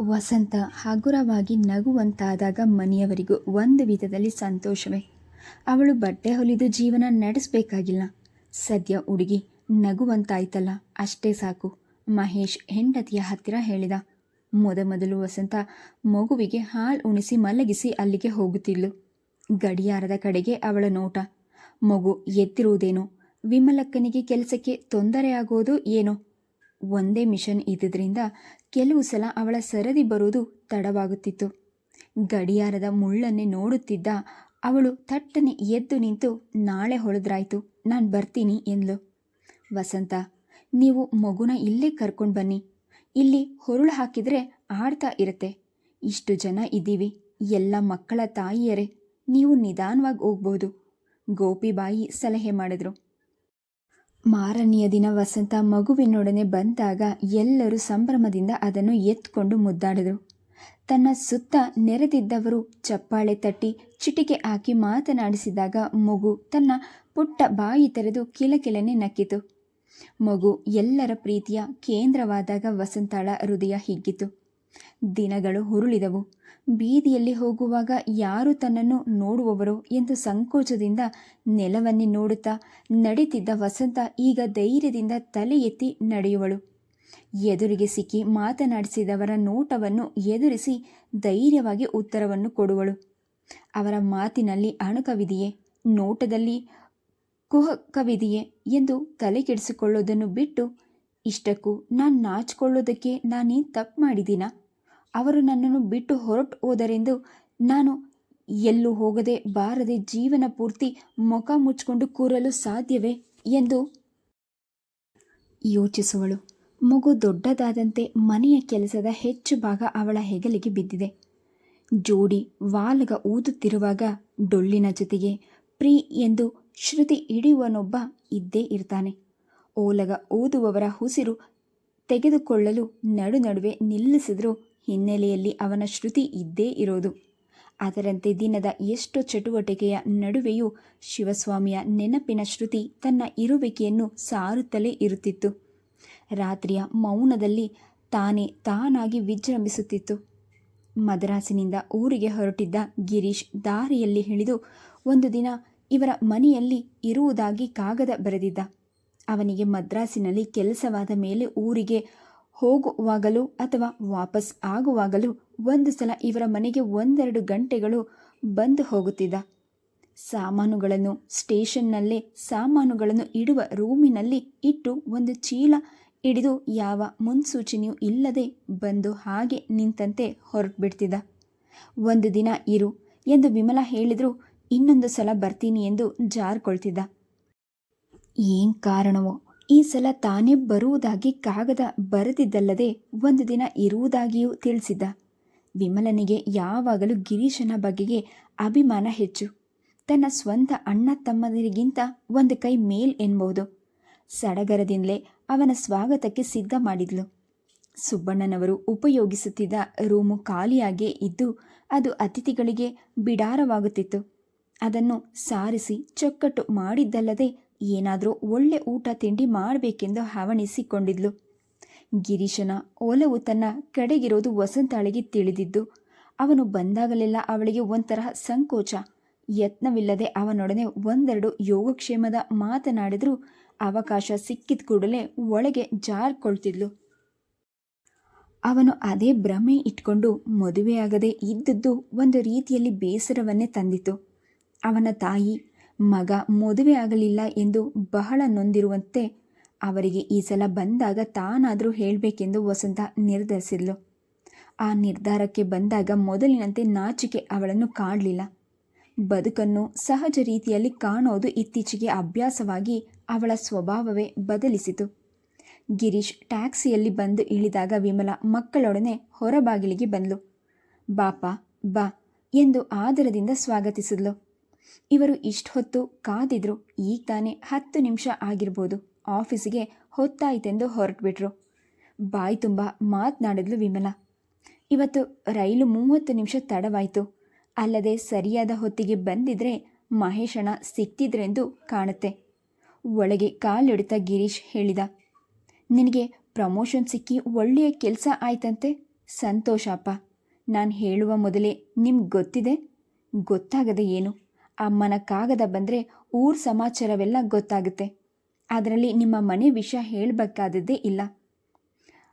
ವಸಂತ ಹಗುರವಾಗಿ ನಗುವಂತಾದಾಗ ಮನೆಯವರಿಗೂ ಒಂದು ವಿಧದಲ್ಲಿ ಸಂತೋಷವೇ. ಅವಳು ಬಟ್ಟೆ ಹೊಲಿದು ಜೀವನ ನಡೆಸಬೇಕಾಗಿಲ್ಲ. ಸದ್ಯ ಹುಡುಗಿ ನಗುವಂತಾಯ್ತಲ್ಲ, ಅಷ್ಟೇ ಸಾಕು. ಮಹೇಶ್ ಹೆಂಡತಿಯ ಹತ್ತಿರ ಹೇಳಿದ, ಮೊದಮೊದಲು ವಸಂತ ಮಗುವಿಗೆ ಹಾಲು ಉಣಿಸಿ ಮಲಗಿಸಿ ಅಲ್ಲಿಗೆ ಹೋಗುತ್ತಿದ್ಲು. ಗಡಿಯಾರದ ಕಡೆಗೆ ಅವಳ ನೋಟ. ಮಗು ಎತ್ತಿರುವುದೇನೋ? ವಿಮಲಕ್ಕನಿಗೆ ಕೆಲಸಕ್ಕೆ ತೊಂದರೆಯಾಗೋದು ಏನೋ? ಒಂದೇ ಮಿಷನ್ ಇದ್ದಿದ್ದರಿಂದ ಕೆಲವು ಸಲ ಅವಳ ಸರದಿ ಬರುವುದು ತಡವಾಗುತ್ತಿತ್ತು. ಗಡಿಯಾರದ ಮುಳ್ಳನ್ನೇ ನೋಡುತ್ತಿದ್ದ ಅವಳು ತಟ್ಟನೆ ಎದ್ದು ನಿಂತು, ನಾಳೆ ಹೊಳೆದ್ರಾಯ್ತು ನಾನು ಬರ್ತೀನಿ ಎಂದಳು ವಸಂತ, ನೀವು ಮಗುನ ಇಲ್ಲೇ ಕರ್ಕೊಂಡು ಬನ್ನಿ. ಇಲ್ಲಿ ಹೊರಳು ಹಾಕಿದರೆ ಆಡ್ತಾ ಇರುತ್ತೆ. ಇಷ್ಟು ಜನ ಇದ್ದೀವಿ, ಎಲ್ಲ ಮಕ್ಕಳ ತಾಯಿಯರೇ. ನೀವು ನಿಧಾನವಾಗಿ ಹೋಗ್ಬೋದು. ಗೋಪಿಬಾಯಿ ಸಲಹೆ ಮಾಡಿದ್ರು. ಮಾರನೆಯ ದಿನ ವಸಂತ ಮಗುವಿನೊಡನೆ ಬಂದಾಗ ಎಲ್ಲರೂ ಸಂಭ್ರಮದಿಂದ ಅದನ್ನು ಎತ್ಕೊಂಡು ಮುದ್ದಾಡಿದರು. ತನ್ನ ಸುತ್ತ ನೆರೆದಿದ್ದವರು ಚಪ್ಪಾಳೆ ತಟ್ಟಿ, ಚಿಟಿಕೆ ಹಾಕಿ ಮಾತನಾಡಿಸಿದಾಗ ಮಗು ತನ್ನ ಪುಟ್ಟ ಬಾಯಿ ತೆರೆದು ಕಿಲಕಿಲನೆ ನಕ್ಕಿತು. ಮಗು ಎಲ್ಲರ ಪ್ರೀತಿಯ ಕೇಂದ್ರವಾದಾಗ ವಸಂತಾಳ ಹೃದಯ ಹಿಗ್ಗಿತು. ದಿನಗಳು ಹುರುಳಿದವು. ಬೀದಿಯಲ್ಲಿ ಹೋಗುವಾಗ ಯಾರು ತನ್ನನ್ನು ನೋಡುವವರೋ ಎಂದು ಸಂಕೋಚದಿಂದ ನೆಲವನ್ನೇ ನೋಡುತ್ತಾ ನಡೀತಿದ್ದ ವಸಂತ ಈಗ ಧೈರ್ಯದಿಂದ ತಲೆ ಎತ್ತಿ ನಡೆಯುವಳು. ಎದುರಿಗೆ ಸಿಕ್ಕಿ ಮಾತನಾಡಿಸಿದವರ ನೋಟವನ್ನು ಎದುರಿಸಿ ಧೈರ್ಯವಾಗಿ ಉತ್ತರವನ್ನು ಕೊಡುವಳು. ಅವರ ಮಾತಿನಲ್ಲಿ ಅಣುಕವಿದೆಯೇ, ನೋಟದಲ್ಲಿ ಕುಹಕವಿದೆಯೇ ಎಂದು ತಲೆ ಕೆಡಿಸಿಕೊಳ್ಳೋದನ್ನು ಬಿಟ್ಟು, ಇಷ್ಟಕ್ಕೂ ನಾನು ನಾಚಿಕೊಳ್ಳೋದಕ್ಕೆ ನಾನೇನು ತಪ್ಪು ಮಾಡಿದ್ದೀನಾ? ಅವರು ನನ್ನನ್ನು ಬಿಟ್ಟು ಹೊರಟು ಹೋದರೆಂದು ನಾನು ಎಲ್ಲೂ ಹೋಗದೆ ಬಾರದೆ ಜೀವನ ಪೂರ್ತಿ ಮುಖ ಮುಚ್ಚಿಕೊಂಡು ಕೂರಲು ಸಾಧ್ಯವೇ ಎಂದು ಯೋಚಿಸುವಳು. ಮಗು ದೊಡ್ಡದಾದಂತೆ ಮನೆಯ ಕೆಲಸದ ಹೆಚ್ಚು ಭಾಗ ಅವಳ ಹೆಗಲಿಗೆ ಬಿದ್ದಿದೆ. ಜೋಡಿ ವಾಲಗ ಊದುತ್ತಿರುವಾಗ ಡೊಳ್ಳಿನ ಜೊತೆಗೆ ಪ್ರೀ ಎಂದು ಶ್ರುತಿ ಹಿಡಿಯುವನೊಬ್ಬ ಇದ್ದೇ ಇರ್ತಾನೆ. ಓಲಗ ಓದುವವರ ಉಸಿರು ತೆಗೆದುಕೊಳ್ಳಲು ನಡು ನಡುವೆ ನಿಲ್ಲಿಸಿದ್ರೂ ಹಿನ್ನೆಲೆಯಲ್ಲಿ ಅವನ ಶ್ರುತಿ ಇದ್ದೇ ಇರೋದು. ಅದರಂತೆ ದಿನದ ಎಷ್ಟು ಚಟುವಟಿಕೆಯ ನಡುವೆಯೂ ಶಿವಸ್ವಾಮಿಯ ನೆನಪಿನ ಶ್ರುತಿ ತನ್ನ ಇರುವಿಕೆಯನ್ನು ಸಾರುತ್ತಲೇ ಇರುತ್ತಿತ್ತು. ರಾತ್ರಿಯ ಮೌನದಲ್ಲಿ ತಾನೇ ತಾನಾಗಿ ವಿಜೃಂಭಿಸುತ್ತಿತ್ತು. ಮದ್ರಾಸಿನಿಂದ ಊರಿಗೆ ಹೊರಟಿದ್ದ ಗಿರೀಶ್ ದಾರಿಯಲ್ಲಿ ಹಿಡಿದು ಒಂದು ದಿನ ಇವರ ಮನೆಯಲ್ಲಿ ಇರುವುದಾಗಿ ಕಾಗದ ಬರೆದಿದ್ದ. ಅವನಿಗೆ ಮದ್ರಾಸಿನಲ್ಲಿ ಕೆಲಸವಾದ ಮೇಲೆ ಊರಿಗೆ ಹೋಗುವಾಗಲೂ ಅಥವಾ ವಾಪಸ್ ಆಗುವಾಗಲೂ ಒಂದು ಸಲ ಇವರ ಮನೆಗೆ ಒಂದೆರಡು ಗಂಟೆಗಳು ಬಂದು ಹೋಗುತ್ತಿದ್ದ. ಸಾಮಾನುಗಳನ್ನು ಸ್ಟೇಷನ್ನಲ್ಲೇ ಸಾಮಾನುಗಳನ್ನು ಇಡುವ ರೂಮಿನಲ್ಲಿ ಇಟ್ಟು ಒಂದು ಚೀಲ ಹಿಡಿದು ಯಾವ ಮುನ್ಸೂಚನೆಯೂ ಇಲ್ಲದೆ ಬಂದು ಹಾಗೆ ನಿಂತಂತೆ ಹೊರಟುಬಿಡ್ತಿದ್ದ. ಒಂದು ದಿನ ಇರು ಎಂದು ವಿಮಲ ಹೇಳಿದರೂ ಇನ್ನೊಂದು ಸಲ ಬರ್ತೀನಿ ಎಂದು ಜಾರ್ಕೊಳ್ತಿದ್ದ. ಏನು ಕಾರಣವೋ? ಈ ಸಲ ತಾನೇ ಬರುವುದಾಗಿ ಕಾಗದ ಬರೆದಿದ್ದಲ್ಲದೆ ಒಂದು ದಿನ ಇರುವುದಾಗಿಯೂ ತಿಳಿಸಿದ್ದ. ವಿಮಲನಿಗೆ ಯಾವಾಗಲೂ ಗಿರೀಶನ ಬಗೆಗೆ ಅಭಿಮಾನ ಹೆಚ್ಚು. ತನ್ನ ಸ್ವಂತ ಅಣ್ಣ ತಮ್ಮದರಿಗಿಂತ ಒಂದು ಕೈ ಮೇಲ್ ಎನ್ಬಹುದು. ಸಡಗರದಿಂದಲೇ ಅವನ ಸ್ವಾಗತಕ್ಕೆ ಸಿದ್ಧ ಮಾಡಿದ್ಲು. ಸುಬ್ಬಣ್ಣನವರು ಉಪಯೋಗಿಸುತ್ತಿದ್ದ ರೂಮು ಖಾಲಿಯಾಗೇ ಇದ್ದು ಅದು ಅತಿಥಿಗಳಿಗೆ ಬಿಡಾರವಾಗುತ್ತಿತ್ತು. ಅದನ್ನು ಸಾರಿಸಿ ಚೊಕ್ಕಟ್ಟು ಮಾಡಿದ್ದಲ್ಲದೆ ಏನಾದರೂ ಒಳ್ಳೆ ಊಟ ತಿಂಡಿ ಮಾಡಬೇಕೆಂದು ಹವಣಿಸಿಕೊಂಡಿದ್ಲು. ಗಿರೀಶನ ಒಲವು ತನ್ನ ಕಡೆಗಿರೋದು ವಸಂತಾಳಿಗೆ ತಿಳಿದಿದ್ದು, ಅವನು ಬಂದಾಗಲೆಲ್ಲ ಅವಳಿಗೆ ಒಂಥರ ಸಂಕೋಚ. ಯತ್ನವಿಲ್ಲದೆ ಅವನೊಡನೆ ಒಂದೆರಡು ಯೋಗಕ್ಷೇಮದ ಮಾತನಾಡಿದರೂ ಅವಕಾಶ ಸಿಕ್ಕಿದ ಕೂಡಲೇ ಒಳಗೆ ಜಾರ್ಕೊಳ್ತಿದ್ಲು. ಅವನು ಅದೇ ಭ್ರಮೆ ಇಟ್ಕೊಂಡು ಮದುವೆಯಾಗದೆ ಇದ್ದದ್ದು ಒಂದು ರೀತಿಯಲ್ಲಿ ಬೇಸರವನ್ನೇ ತಂದಿತು ಅವನ ತಾಯಿ ಮಗ ಮದುವೆ ಆಗಲಿಲ್ಲ ಎಂದು ಬಹಳ ನೊಂದಿರುವಂತೆ ಅವರಿಗೆ ಈ ಸಲ ಬಂದಾಗ ತಾನಾದರೂ ಹೇಳಬೇಕೆಂದು ವಸಂತ ನಿರ್ಧರಿಸಿದ್ಲು. ಆ ನಿರ್ಧಾರಕ್ಕೆ ಬಂದಾಗ ಮೊದಲಿನಂತೆ ನಾಚಿಕೆ ಅವಳನ್ನು ಕಾಡಲಿಲ್ಲ. ಬದುಕನ್ನು ಸಹಜ ರೀತಿಯಲ್ಲಿ ಕಾಣೋದು ಇತ್ತೀಚೆಗೆ ಅಭ್ಯಾಸವಾಗಿ ಅವಳ ಸ್ವಭಾವವೇ ಬದಲಿಸಿತು. ಗಿರೀಶ್ ಟ್ಯಾಕ್ಸಿಯಲ್ಲಿ ಬಂದು ಇಳಿದಾಗ ವಿಮಲ ಮಕ್ಕಳೊಡನೆ ಹೊರಬಾಗಿಲಿಗೆ ಬಂದ್ಲು. ಬಾಪ, ಬಾ ಎಂದು ಆದರದಿಂದ ಸ್ವಾಗತಿಸಿದ್ಲು. ಇವರು ಇಷ್ಟು ಹೊತ್ತು ಕಾದಿದ್ರು, ಈಗ ತಾನೇ ಹತ್ತು ನಿಮಿಷ ಆಗಿರ್ಬೋದು, ಆಫೀಸಿಗೆ ಹೊತ್ತಾಯ್ತೆಂದು ಹೊರಟುಬಿಟ್ರು. ಬಾಯಿ ತುಂಬ ಮಾತನಾಡಿದ್ಲು ವಿಮಲ. ಇವತ್ತು ರೈಲು ಮೂವತ್ತು ನಿಮಿಷ ತಡವಾಯಿತು. ಅಲ್ಲದೆ ಸರಿಯಾದ ಹೊತ್ತಿಗೆ ಬಂದಿದ್ರೆ ಮಹೇಶಣ ಸಿಕ್ತಿದ್ರೆಂದು ಕಾಣುತ್ತೆ. ಒಳಗೆ ಕಾಲಿಡುತ್ತಾ ಗಿರೀಶ್ ಹೇಳಿದ, ನಿನಗೆ ಪ್ರಮೋಷನ್ ಸಿಕ್ಕಿ ಒಳ್ಳೆಯ ಕೆಲಸ ಆಯ್ತಂತೆ? ಸಂತೋಷಪ್ಪ ನಾನು ಹೇಳುವ ಮೊದಲೇ ನಿಮ್ಗೆ ಗೊತ್ತಿದೆ? ಗೊತ್ತಾಗದೆ ಏನು? ಅಮ್ಮನ ಕಾಗದ ಬಂದರೆ ಊರ್ ಸಮಾಚಾರವೆಲ್ಲ ಗೊತ್ತಾಗುತ್ತೆ. ಅದರಲ್ಲಿ ನಿಮ್ಮ ಮನೆ ವಿಷಯ ಹೇಳಬೇಕಾದದ್ದೇ ಇಲ್ಲ.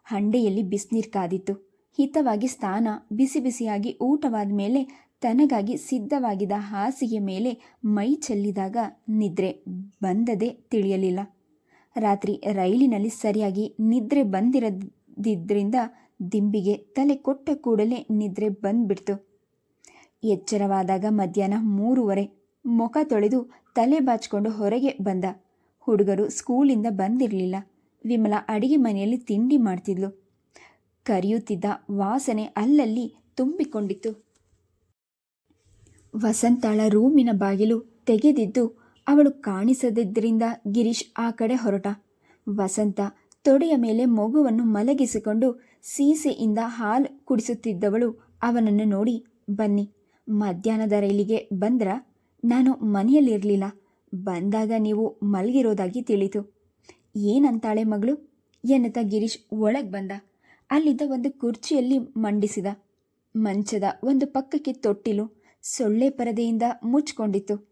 ಹಂಡೆಯಲ್ಲಿ ಬಿಸಿನೀರು ಕಾದಿತ್ತು. ಹಿತವಾಗಿ ಸ್ನಾನ, ಬಿಸಿ ಬಿಸಿಯಾಗಿ ಊಟವಾದ ಮೇಲೆ ತನಗಾಗಿ ಸಿದ್ಧವಾಗಿದ್ದ ಹಾಸಿಗೆ ಮೇಲೆ ಮೈ ಚೆಲ್ಲಿದಾಗ ನಿದ್ರೆ ಬಂದದೇ ತಿಳಿಯಲಿಲ್ಲ. ರಾತ್ರಿ ರೈಲಿನಲ್ಲಿ ಸರಿಯಾಗಿ ನಿದ್ರೆ ಬಂದಿರದಿದ್ದರಿಂದ ದಿಂಬಿಗೆ ತಲೆ ಕೊಟ್ಟ ಕೂಡಲೇ ನಿದ್ರೆ ಬಂದ್ಬಿಡ್ತು. ಎಚ್ಚರವಾದಾಗ ಮಧ್ಯಾಹ್ನ ಮೂರುವರೆ ಮುಖ ತೊಳೆದು ತಲೆ ಬಾಚಿಕೊಂಡು ಹೊರಗೆ ಬಂದ. ಹುಡುಗರು ಸ್ಕೂಲಿಂದ ಬಂದಿರಲಿಲ್ಲ. ವಿಮಲ ಅಡಿಗೆ ಮನೆಯಲ್ಲಿ ತಿಂಡಿ ಮಾಡ್ತಿದ್ಲು. ಕರಿಯುತ್ತಿದ್ದ ವಾಸನೆ ಅಲ್ಲಲ್ಲಿ ತುಂಬಿಕೊಂಡಿತ್ತು. ವಸಂತಾಳ ರೂಮಿನ ಬಾಗಿಲು ತೆಗೆದಿದ್ದು ಅವಳು ಕಾಣಿಸದಿದ್ದರಿಂದ ಗಿರೀಶ್ ಆ ಕಡೆ ಹೊರಟ. ವಸಂತ ತೊಡೆಯ ಮೇಲೆ ಮಗುವನ್ನು ಮಲಗಿಸಿಕೊಂಡು ಸೀಸೆಯಿಂದ ಹಾಲು ಕುಡಿಸುತ್ತಿದ್ದವಳು ಅವನನ್ನು ನೋಡಿ, ಬನ್ನಿ. ಮಧ್ಯಾಹ್ನದ ರೈಲಿಗೆ ಬಂದ್ರ ನಾನು ಮನೆಯಲ್ಲಿರಲಿಲ್ಲ. ಬಂದಾಗ ನೀವು ಮಲಗಿರೋದಾಗಿ ತಿಳಿತು. ಏನಂತಾಳೆ ಮಗಳು? ಎನ್ನುತ್ತಾ ಗಿರೀಶ್ ಒಳಗೆ ಬಂದ. ಅಲ್ಲಿದ್ದ ಒಂದು ಕುರ್ಚಿಯಲ್ಲಿ ಮಂಡಿಸಿದ. ಮಂಚದ ಒಂದು ಪಕ್ಕಕ್ಕೆ ತೊಟ್ಟಿಲು ಸೊಳ್ಳೆ ಪರದೆಯಿಂದ ಮುಚ್ಚಿಕೊಂಡಿತ್ತು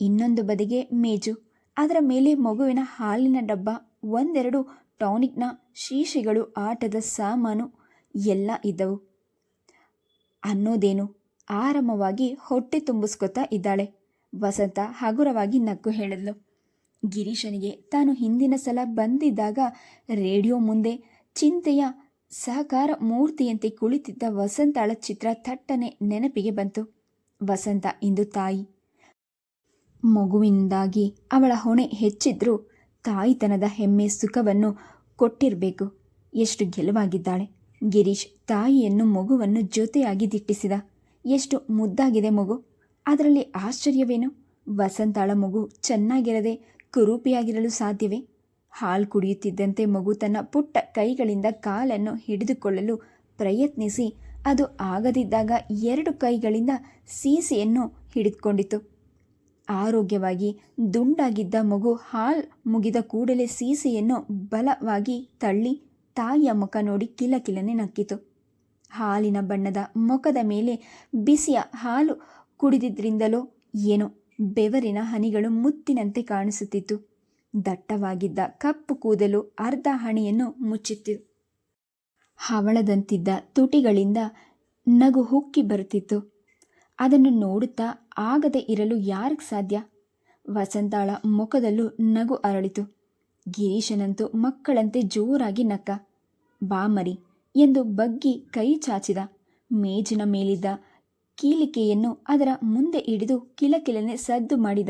ಇನ್ನೊಂದು ಬದಿಗೆ ಮೇಜು. ಅದರ ಮೇಲೆ ಮಗುವಿನ ಹಾಲಿನ ಡಬ್ಬ, ಒಂದೆರಡು ಟಾನಿಕ್ನ ಶೀಶೆಗಳು, ಆಟದ ಸಾಮಾನು, ಎಲ್ಲ ಇದ್ದವು. ಅನ್ನೋದೇನು? ಆರಾಮವಾಗಿ ಹೊಟ್ಟೆ ತುಂಬಿಸ್ಕೊತಾ ಇದ್ದಾಳೆ. ವಸಂತ ಹಗುರವಾಗಿ ನಕ್ಕು ಹೇಳಿದ್ಲು. ಗಿರೀಶನಿಗೆ ತಾನು ಹಿಂದಿನ ಸಲ ಬಂದಿದ್ದಾಗ ರೇಡಿಯೋ ಮುಂದೆ ಚಿಂತೆಯ ಸಹಕಾರ ಮೂರ್ತಿಯಂತೆ ಕುಳಿತಿದ್ದ ವಸಂತಾಳ ಚಿತ್ರ ಥಟ್ಟನೆ ನೆನಪಿಗೆ ಬಂತು. ವಸಂತ ಇಂದು ತಾಯಿ. ಮಗುವಿಂದಾಗಿ ಅವಳ ಹೊಣೆ ಹೆಚ್ಚಿದ್ರೂ ತಾಯಿತನದ ಹೆಮ್ಮೆ ಸುಖವನ್ನು ಕೊಟ್ಟಿರಬೇಕು. ಎಷ್ಟು ಗೆಲುವಾಗಿದ್ದಾಳೆ. ಗಿರೀಶ್ ತಾಯಿಯನ್ನು ಮಗುವನ್ನು ಜೊತೆಯಾಗಿ ದಿಟ್ಟಿಸಿದ. ಎಷ್ಟು ಮುದ್ದಾಗಿದೆ ಮಗು. ಅದರಲ್ಲಿ ಆಶ್ಚರ್ಯವೇನು. ವಸಂತಾಳ ಮಗು ಚೆನ್ನಾಗಿರದೆ ಕುರೂಪಿಯಾಗಿರಲು ಸಾಧ್ಯವೇ. ಹಾಲು ಕುಡಿಯುತ್ತಿದ್ದಂತೆ ಮಗು ತನ್ನ ಪುಟ್ಟ ಕೈಗಳಿಂದ ಕಾಲನ್ನು ಹಿಡಿದುಕೊಳ್ಳಲು ಪ್ರಯತ್ನಿಸಿ, ಅದು ಆಗದಿದ್ದಾಗ ಎರಡು ಕೈಗಳಿಂದ ಸೀಸೆಯನ್ನು ಹಿಡಿದುಕೊಂಡಿತು. ಆರೋಗ್ಯವಾಗಿ ದುಂಡಾಗಿದ್ದ ಮಗು ಹಾಲ್ ಮುಗಿದ ಕೂಡಲೇ ಸೀಸೆಯನ್ನು ಬಲವಾಗಿ ತಳ್ಳಿ ತಾಯಿಯ ಮುಖ ನೋಡಿ ಕಿಲಕಿಲನೆ ನಕ್ಕಿತು. ಹಾಲಿನ ಬಣ್ಣದ ಮುಖದ ಮೇಲೆ ಬಿಸಿಯ ಹಾಲು ಕುಡಿದಿದ್ದರಿಂದಲೋ ಏನೋ ಬೆವರಿನ ಹನಿಗಳು ಮುತ್ತಿನಂತೆ ಕಾಣಿಸುತ್ತಿತ್ತು. ದಟ್ಟವಾಗಿದ್ದ ಕಪ್ಪು ಕೂದಲು ಅರ್ಧ ಹಣಿಯನ್ನು ಮುಚ್ಚಿತ್ತು. ಹವಳದಂತಿದ್ದ ತುಟಿಗಳಿಂದ ನಗು ಹುಕ್ಕಿ ಬರುತ್ತಿತ್ತು. ಅದನ್ನು ನೋಡುತ್ತಾ ಆಗದೆ ಇರಲು ಯಾರಿಗೆ ಸಾಧ್ಯ? ವಸಂತಾಳ ಮುಖದಲ್ಲೂ ನಗು ಅರಳಿತು. ಗಿರೀಶನಂತೂ ಮಕ್ಕಳಂತೆ ಜೋರಾಗಿ ನಕ್ಕ. ಬಾಮರಿ ಎಂದು ಬಗ್ಗಿ ಕೈ ಚಾಚಿದ. ಮೇಜಿನ ಮೇಲಿದ್ದ ಕೀಲಿಕೆಯನ್ನು ಅದರ ಮುಂದೆ ಹಿಡಿದು ಕಿಲಕಿಲನೆ ಸದ್ದು ಮಾಡಿದ.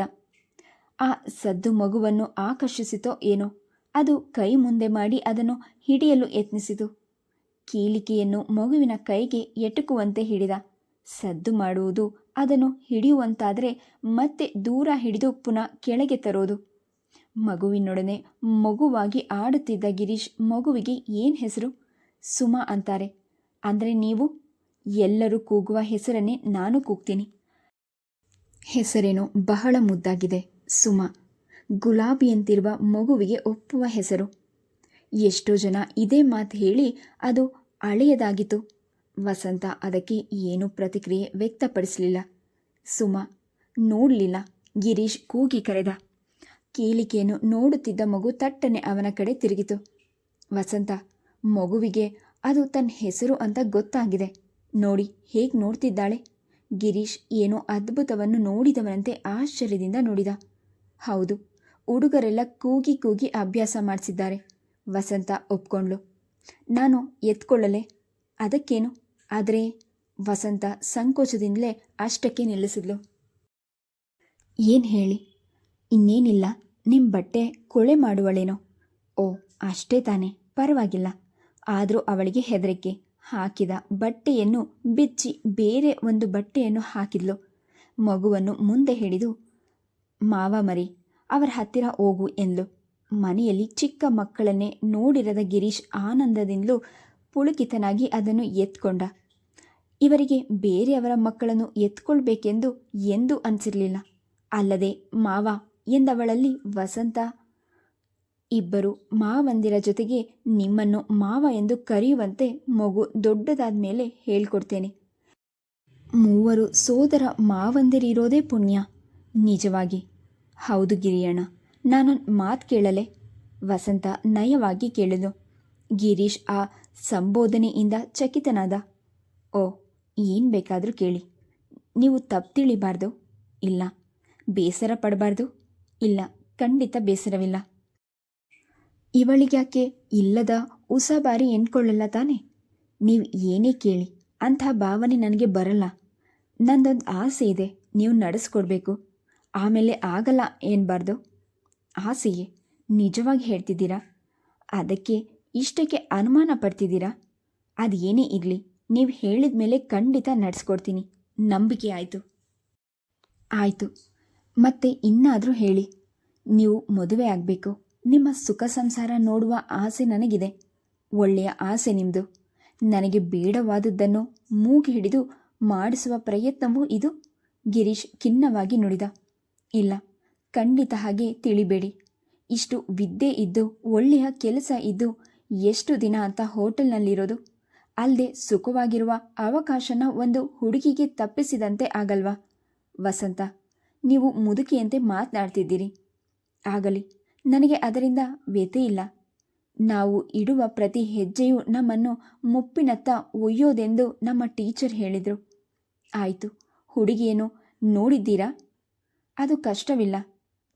ಆ ಸದ್ದು ಮಗುವನ್ನು ಆಕರ್ಷಿಸಿತೋ ಏನೋ? ಅದು ಕೈ ಮುಂದೆ ಮಾಡಿ ಅದನ್ನು ಹಿಡಿಯಲು ಯತ್ನಿಸಿತು. ಕೀಲಿಕೆಯನ್ನು ಮಗುವಿನ ಕೈಗೆ ಎಟುಕುವಂತೆ ಹಿಡಿದ. ಸದ್ದು ಮಾಡುವುದು ಅದನ್ನು ಹಿಡಿಯುವಂತಾದರೆ ಮತ್ತೆ ದೂರ ಹಿಡಿದು ಪುನಃ ಕೆಳಗೆ ತರೋದು. ಮಗುವಿನೊಡನೆ ಮಗುವಾಗಿ ಆಡುತ್ತಿದ್ದ ಗಿರೀಶ್ ಮಗುವಿಗೆ ಏನು ಹೆಸರು? ಸುಮಾ ಅಂತಾರೆ. ಅಂದರೆ ನೀವು? ಎಲ್ಲರೂ ಕೂಗುವ ಹೆಸರನ್ನೇ ನಾನು ಕೂಗ್ತೀನಿ. ಹೆಸರೇನು ಬಹಳ ಮುದ್ದಾಗಿದೆ ಸುಮಾ. ಗುಲಾಬಿಯಂತಿರುವ ಮಗುವಿಗೆ ಒಪ್ಪುವ ಹೆಸರು. ಎಷ್ಟೋ ಜನ ಇದೇ ಮಾತು ಹೇಳಿ ಅದು ಹಳೆಯದಾಗಿತ್ತು ವಸಂತ ಅದಕ್ಕೆ ಏನೂ ಪ್ರತಿಕ್ರಿಯೆ ವ್ಯಕ್ತಪಡಿಸಲಿಲ್ಲ. ಸುಮಾ, ನೋಡಲಿಲ್ಲ. ಗಿರೀಶ್ ಕೂಗಿ ಕರೆದ. ಕೇಳಿಕೆಯನ್ನು ನೋಡುತ್ತಿದ್ದ ಮಗು ತಟ್ಟನೆ ಅವನ ಕಡೆ ತಿರುಗಿತು. ವಸಂತ ಮಗುವಿಗೆ ಅದು ತನ್ನ ಹೆಸರು ಅಂತ ಗೊತ್ತಾಗಿದೆ. ನೋಡಿ, ಹೇಗೆ ನೋಡ್ತಿದ್ದಾಳೆ? ಗಿರೀಶ್ ಏನೋ ಅದ್ಭುತವನ್ನು ನೋಡಿದವನಂತೆ ಆಶ್ಚರ್ಯದಿಂದ ನೋಡಿದ. ಹೌದು, ಹುಡುಗರೆಲ್ಲ ಕೂಗಿ ಕೂಗಿ ಅಭ್ಯಾಸ ಮಾಡಿಸಿದ್ದಾರೆ. ವಸಂತ ಒಪ್ಕೊಂಡ್ಳು ನಾನು ಎತ್ಕೊಳ್ಳಲೆ. ಅದಕ್ಕೇನು? ಆದರೆ ವಸಂತ ಸಂಕೋಚದಿಂದಲೇ ಅಷ್ಟಕ್ಕೆ ನಿಲ್ಲಿಸಿದ್ಲು. ಏನು ಹೇಳಿ? ಇನ್ನೇನಿಲ್ಲ ನಿಮ್ಮ ಬಟ್ಟೆ ಕೊಳೆ ಮಾಡುವಳೇನೋ. ಓ, ಅಷ್ಟೇ ತಾನೇ. ಪರವಾಗಿಲ್ಲ. ಆದರೂ ಅವಳಿಗೆ ಹೆದರಿಕೆ ಹಾಕಿದ ಬಟ್ಟೆಯನ್ನು ಬಿಚ್ಚಿ ಬೇರೆ ಒಂದು ಬಟ್ಟೆಯನ್ನು ಹಾಕಿದ್ಲು. ಮಗುವನ್ನು ಮುಂದೆ ಹಿಡಿದು, ಮಾವ ಮರಿ, ಅವರ ಹತ್ತಿರ ಹೋಗು ಎಂದು ಮನೆಯಲ್ಲಿ ಚಿಕ್ಕ ಮಕ್ಕಳನ್ನೇ ನೋಡಿರದ ಗಿರೀಶ್ ಆನಂದದಿಂದಲೂ ಪುಳುಕಿತನಾಗಿ ಅದನ್ನು ಎತ್ಕೊಂಡ. ಇವರಿಗೆ ಬೇರೆಯವರ ಮಕ್ಕಳನ್ನು ಎತ್ಕೊಳ್ಬೇಕೆಂದು ಎಂದೂ ಅನಿಸಿರಲಿಲ್ಲ. ಅಲ್ಲದೆ ಮಾವ, ಎಂದವಳಲ್ಲಿ ವಸಂತ ಇಬ್ಬರು ಮಾವಂದಿರ ಜೊತೆಗೆ ನಿಮ್ಮನ್ನು ಮಾವ ಎಂದು ಕರೆಯುವಂತೆ ಮಗು ದೊಡ್ಡದಾದ ಮೇಲೆ ಹೇಳ್ಕೊಡ್ತೇನೆ. ಮೂವರು ಸೋದರ ಮಾವಂದಿರಿರೋದೇ ಪುಣ್ಯ. ನಿಜವಾಗಿ. ಹೌದು ಗಿರಿಯಣ್ಣ, ನಾನು ಮಾತು ಕೇಳಲೆ. ವಸಂತ ನಯವಾಗಿ ಕೇಳಿದು ಗಿರೀಶ್ ಆ ಸಂಬೋಧನೆಯಿಂದ ಚಕಿತನಾದ. ಓ, ಏನು ಬೇಕಾದರೂ ಕೇಳಿ. ನೀವು ತಪ್ಪು ತಿಳಿಬಾರ್ದು. ಇಲ್ಲ. ಬೇಸರ ಪಡಬಾರ್ದು. ಇಲ್ಲ, ಖಂಡಿತ ಬೇಸರವಿಲ್ಲ. ಇವಳಿಗ್ಯಾಕೆ ಇಲ್ಲದ ಉಸಾಬಾರಿ ಎನ್ಕೊಳ್ಳಲ್ಲ ತಾನೆ? ನೀವು ಏನೇ ಕೇಳಿ, ಅಂಥ ಭಾವನೆ ನನಗೆ ಬರಲ್ಲ. ನಂದೊಂದು ಆಸೆ ಇದೆ, ನೀವು ನಡೆಸ್ಕೊಡ್ಬೇಕು. ಆಮೇಲೆ ಆಗಲ್ಲ ಏನ್ಬಾರ್ದು? ಆಸೆಯೇ, ನಿಜವಾಗಿ ಹೇಳ್ತಿದ್ದೀರಾ? ಅದಕ್ಕೆ ಇಷ್ಟಕ್ಕೆ ಅನುಮಾನ ಪಡ್ತಿದ್ದೀರಾ? ಅದು ಏನೇ ಇರಲಿ, ನೀವು ಹೇಳಿದ ಮೇಲೆ ಖಂಡಿತ ನಡೆಸ್ಕೊಡ್ತೀನಿ. ನಂಬಿಕೆ ಆಯಿತು. ಆಯಿತು. ಮತ್ತೆ ಇನ್ನಾದರೂ ಹೇಳಿ. ನೀವು ಮದುವೆ ಆಗಬೇಕು. ನಿಮ್ಮ ಸುಖ ಸಂಸಾರ ನೋಡುವ ಆಸೆ ನನಗಿದೆ. ಒಳ್ಳೆಯ ಆಸೆ ನಿಮ್ಮದು ನನಗೆ ಬೇಡವಾದದ್ದನ್ನು ಮೂಗಿ ಹಿಡಿದು ಮಾಡಿಸುವ ಪ್ರಯತ್ನವೂ ಇದು. ಗಿರೀಶ್ ಖಿನ್ನವಾಗಿ ನುಡಿದ. ಇಲ್ಲ, ಖಂಡಿತ ಹಾಗೆ ತಿಳಿಬೇಡಿ. ಇಷ್ಟು ವಿದ್ಯೆ ಇದ್ದು, ಒಳ್ಳೆಯ ಕೆಲಸ ಇದ್ದು, ಎಷ್ಟು ದಿನ ಅಂತ ಹೋಟೆಲ್ನಲ್ಲಿರೋದು? ಅಲ್ಲದೆ ಸುಖವಾಗಿರುವ ಅವಕಾಶನ ಒಂದು ಹುಡುಗಿಗೆ ತಪ್ಪಿಸಿದಂತೆ ಆಗಲ್ವಾ? ವಸಂತ, ನೀವು ಮುದುಕಿಯಂತೆ ಮಾತನಾಡ್ತಿದ್ದೀರಿ. ಆಗಲಿ. ನನಗೆ ಅದರಿಂದ ವ್ಯತೆ ಇಲ್ಲ. ನಾವು ಇಡುವ ಪ್ರತಿ ಹೆಜ್ಜೆಯೂ ನಮ್ಮನ್ನು ಮುಪ್ಪಿನತ್ತ ಒಯ್ಯೋದೆಂದು ನಮ್ಮ ಟೀಚರ್ ಹೇಳಿದರು. ಆಯಿತು, ಹುಡುಗಿಯನ್ನು ನೋಡಿದ್ದೀರಾ? ಅದು ಕಷ್ಟವಿಲ್ಲ.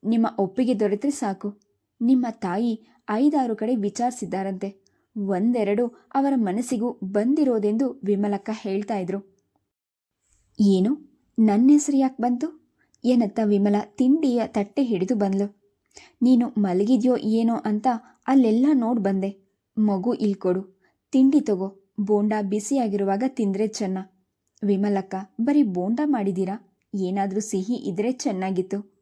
ನಿಮ್ಮ ಒಪ್ಪಿಗೆ ದೊರೆತರೆ ಸಾಕು. ನಿಮ್ಮ ತಾಯಿ ಐದಾರು ಕಡೆ ವಿಚಾರಿಸಿದ್ದಾರಂತೆ. ಒಂದೆರಡು ಅವರ ಮನಸ್ಸಿಗೂ ಬಂದಿರೋದೆಂದು ವಿಮಲಕ್ಕ ಹೇಳ್ತಾ ಇದ್ರು. ಏನು? ನನ್ನ ಹೆಸರು ಯಾಕೆ ಬಂತು? ಏನತ್ತ ವಿಮಲ ತಿಂಡಿಯ ತಟ್ಟೆ ಹಿಡಿದು ಬಂದ್ಲು. ನೀನು ಮಲಗಿದ್ಯೋ ಏನೋ ಅಂತ ಅಲ್ಲೆಲ್ಲ ನೋಡಿ ಬಂದೆ. ಮಗು ಇಲ್ಕೊಡು. ತಿಂಡಿ ತಗೋ. ಬೋಂಡ ಬಿಸಿಯಾಗಿರುವಾಗ ತಿಂದರೆ ಚೆನ್ನ. ವಿಮಲಕ್ಕ, ಬರೀ ಬೋಂಡ ಮಾಡಿದ್ದೀರಾ ಏನಾದರೂ ಸಿಹಿ ಇದ್ರೆ ಚೆನ್ನಾಗಿತ್ತು.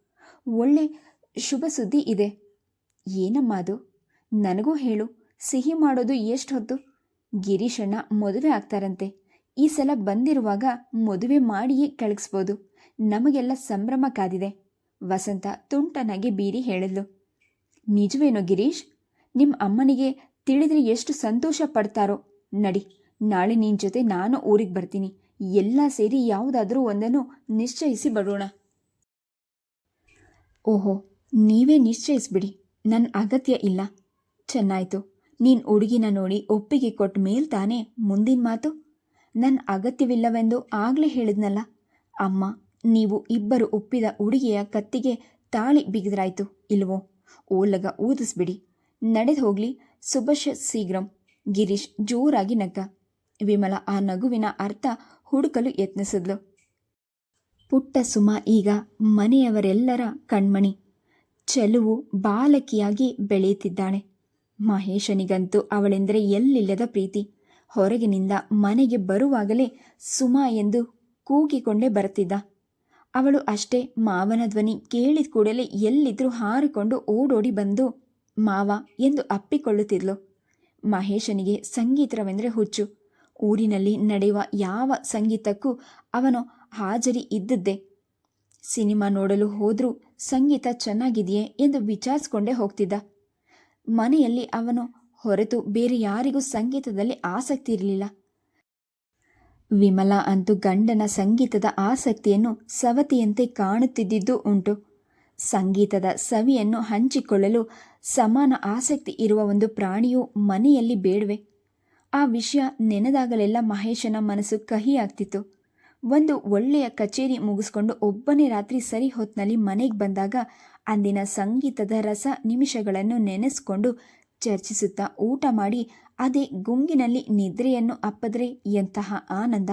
ಒಳ್ಳೆ ಶುಭ ಸುದ್ದಿ ಇದೆ. ಏನಮ್ಮ ಅದು? ನನಗೂ ಹೇಳು. ಸಿಹಿ ಮಾಡೋದು ಎಷ್ಟು ಹೊತ್ತು? ಗಿರೀಶಣ್ಣ ಮದುವೆ ಆಗ್ತಾರಂತೆ. ಈ ಸಲ ಬಂದಿರುವಾಗ ಮದುವೆ ಮಾಡಿಯೇ ಕಳಗಿಸ್ಬೋದು. ನಮಗೆಲ್ಲ ಸಂಭ್ರಮ ಕಾದಿದೆ. ವಸಂತ ತುಂಟನಾಗಿ ಬೀರಿ ಹೇಳಿದ್ಲು. ನಿಜವೇನೋ ಗಿರೀಶ್? ನಿಮ್ಮ ಅಮ್ಮನಿಗೆ ತಿಳಿದ್ರೆ ಎಷ್ಟು ಸಂತೋಷ ಪಡ್ತಾರೋ. ನಡಿ, ನಾಳೆ ನಿನ್ನ ಜೊತೆ ನಾನು ಊರಿಗೆ ಬರ್ತೀನಿ. ಎಲ್ಲ ಸೇರಿ ಯಾವುದಾದ್ರೂ ಒಂದನ್ನು ನಿಶ್ಚಯಿಸಿ ಬರೋಣ. ಓಹೋ, ನೀವೇ ನಿಶ್ಚಯಿಸ್ಬಿಡಿ. ನನ್ನ ಅಗತ್ಯ ಇಲ್ಲ. ಚೆನ್ನಾಯ್ತು. ನೀನು ಹುಡುಗಿನ ನೋಡಿ ಒಪ್ಪಿಗೆ ಕೊಟ್ಟ ಮೇಲ್ ತಾನೇ ಮುಂದಿನ ಮಾತು? ನನ್ನ ಅಗತ್ಯವಿಲ್ಲವೆಂದು ಆಗಲೇ ಹೇಳಿದ್ನಲ್ಲ. ಅಮ್ಮ ನೀವು ಇಬ್ಬರು ಒಪ್ಪಿದ ಹುಡುಗಿಯ ಕತ್ತಿಗೆ ತಾಳಿ ಬಿಗಿದ್ರಾಯ್ತು, ಇಲ್ವೋ? ಓಲಗ ಊದಿಸ್ಬಿಡಿ. ನಡೆದು ಹೋಗ್ಲಿ ಸುಭಶ ಸೀಗ್ರಂ ಗಿರೀಶ್ ಜೋರಾಗಿ ನಗ್ಗ. ವಿಮಲ ಆ ನಗುವಿನ ಅರ್ಥ ಹುಡುಕಲು ಯತ್ನಿಸಿದ್ಲು. ಪುಟ್ಟ ಸುಮ ಈಗ ಮನೆಯವರೆಲ್ಲರ ಕಣ್ಮಣಿ. ಚೆಲುವು ಬಾಲಕಿಯಾಗಿ ಬೆಳೆಯುತ್ತಿದ್ದಾಳೆ. ಮಹೇಶನಿಗಂತೂ ಅವಳೆಂದರೆ ಎಲ್ಲಿಲ್ಲದ ಪ್ರೀತಿ. ಹೊರಗಿನಿಂದ ಮನೆಗೆ ಬರುವಾಗಲೇ ಸುಮ ಎಂದು ಕೂಗಿಕೊಂಡೇ ಬರುತ್ತಿದ್ದ. ಅವಳು ಅಷ್ಟೇ ಮಾವನ ಧ್ವನಿ ಕೇಳಿದ ಕೂಡಲೇ ಎಲ್ಲಿದ್ರೂ ಹಾರಿಕೊಂಡು ಓಡೋಡಿ ಬಂದು, ಮಾವ, ಎಂದು ಅಪ್ಪಿಕೊಳ್ಳುತ್ತಿದ್ಲು. ಮಹೇಶನಿಗೆ ಸಂಗೀತವೆಂದರೆ ಹುಚ್ಚು. ಊರಿನಲ್ಲಿ ನಡೆಯುವ ಯಾವ ಸಂಗೀತಕ್ಕೂ ಅವನು ಹಾಜರಿ ಇದ್ದದ್ದೇ. ಸಿನಿಮಾ ನೋಡಲು ಹೋದರೂ ಸಂಗೀತ ಚೆನ್ನಾಗಿದೆಯೇ ಎಂದು ವಿಚಾರಿಸ್ಕೊಂಡೇ ಹೋಗ್ತಿದ್ದ. ಮನೆಯಲ್ಲಿ ಅವನು ಹೊರತು ಬೇರೆ ಯಾರಿಗೂ ಸಂಗೀತದಲ್ಲಿ ಆಸಕ್ತಿ ಇರಲಿಲ್ಲ. ವಿಮಲಾ ಅಂತೂ ಗಂಡನ ಸಂಗೀತದ ಆಸಕ್ತಿಯನ್ನು ಸವತಿಯಂತೆ ಕಾಣುತ್ತಿದ್ದಿದ್ದು ಉಂಟು. ಸಂಗೀತದ ಸವಿಯನ್ನು ಹಂಚಿಕೊಳ್ಳಲು ಸಮಾನ ಆಸಕ್ತಿ ಇರುವ ಒಂದು ಪ್ರಾಣಿಯು ಮನೆಯಲ್ಲಿ ಬೇಡವೆ. ಆ ವಿಷಯ ನೆನೆದಾಗಲೆಲ್ಲ ಮಹೇಶನ ಮನಸ್ಸು ಕಹಿಯಾಗ್ತಿತ್ತು. ಒಂದು ಒಳ್ಳೆಯ ಕಚೇರಿ ಮುಗಿಸ್ಕೊಂಡು ಒಬ್ಬನೇ ರಾತ್ರಿ ಸರಿ ಹೊತ್ನಲ್ಲಿ ಮನೆಗೆ ಬಂದಾಗ ಅಂದಿನ ಸಂಗೀತದ ರಸ ನಿಮಿಷಗಳನ್ನು ನೆನೆಸ್ಕೊಂಡು ಚರ್ಚಿಸುತ್ತಾ ಊಟ ಮಾಡಿ ಅದೇ ಗುಂಗಿನಲ್ಲಿ ನಿದ್ರೆಯನ್ನು ಅಪ್ಪದ್ರೆ ಎಂತಹ ಆನಂದ.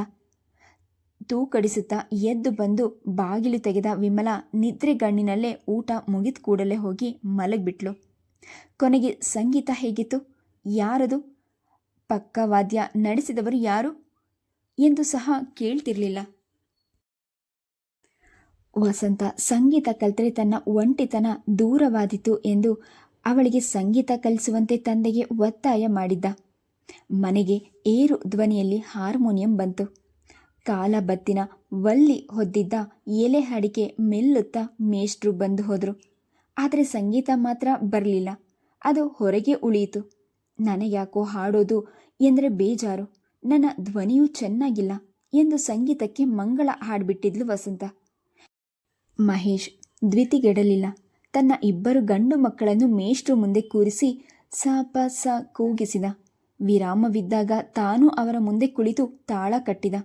ತೂಕಡಿಸುತ್ತಾ ಎದ್ದು ಬಂದು ಬಾಗಿಲು ತೆಗೆದ ವಿಮಲ ನಿದ್ರೆಗಣ್ಣಿನಲ್ಲೇ ಊಟ ಮುಗಿದ ಕೂಡಲೇ ಹೋಗಿ ಮಲಗಿಬಿಟ್ಲು. ಕೊನೆಗೆ ಸಂಗೀತ ಹೇಗಿತ್ತು? ಯಾರದು? ಪಕ್ಕವಾದ್ಯ ನಡೆಸಿದವರು ಯಾರು? ಎಂದು ಸಹ ಕೇಳ್ತಿರ್ಲಿಲ್ಲ. ವಸಂತ ಸಂಗೀತ ಕಲ್ತರೆ ತನ್ನ ಒಂಟಿತನ ದೂರವಾದಿತು ಎಂದು ಅವಳಿಗೆ ಸಂಗೀತ ಕಲಿಸುವಂತೆ ತಂದೆಗೆ ಒತ್ತಾಯ ಮಾಡಿದ್ದ. ಮನೆಗೆ ಏರು ಧ್ವನಿಯಲ್ಲಿ ಹಾರ್ಮೋನಿಯಂ ಬಂತು. ಕಾಲ ಬತ್ತಿನ ವಲ್ಲಿ ಹೊದ್ದಿದ್ದ ಎಲೆ ಅಡಿಕೆ ಮೆಲ್ಲುತ್ತಾ ಮೇಷ್ಟ್ರು ಬಂದು ಹೋದರು. ಆದರೆ ಸಂಗೀತ ಮಾತ್ರ ಬರಲಿಲ್ಲ. ಅದು ಹೊರಗೆ ಉಳಿಯಿತು. ನನಗ್ಯಾಕೋ ಹಾಡೋದು ಎಂದರೆ ಬೇಜಾರು. ನನ್ನ ಧ್ವನಿಯೂ ಚೆನ್ನಾಗಿಲ್ಲ ಎಂದು ಸಂಗೀತಕ್ಕೆ ಮಂಗಳ ಹಾಡ್ಬಿಟ್ಟಿದ್ಲು ವಸಂತ. ಮಹೇಶ್ ದ್ವಿತಿಗೆಡಲಿಲ್ಲ. ತನ್ನ ಇಬ್ಬರು ಗಂಡು ಮಕ್ಕಳನ್ನು ಮೇಷ್ಟ್ರು ಮುಂದೆ ಕೂರಿಸಿ ಸ ಪ ಸ ಕೂಗಿಸಿದ. ವಿರಾಮವಿದ್ದಾಗ ತಾನು ಅವರ ಮುಂದೆ ಕುಳಿತು ತಾಳ ಕಟ್ಟಿದ.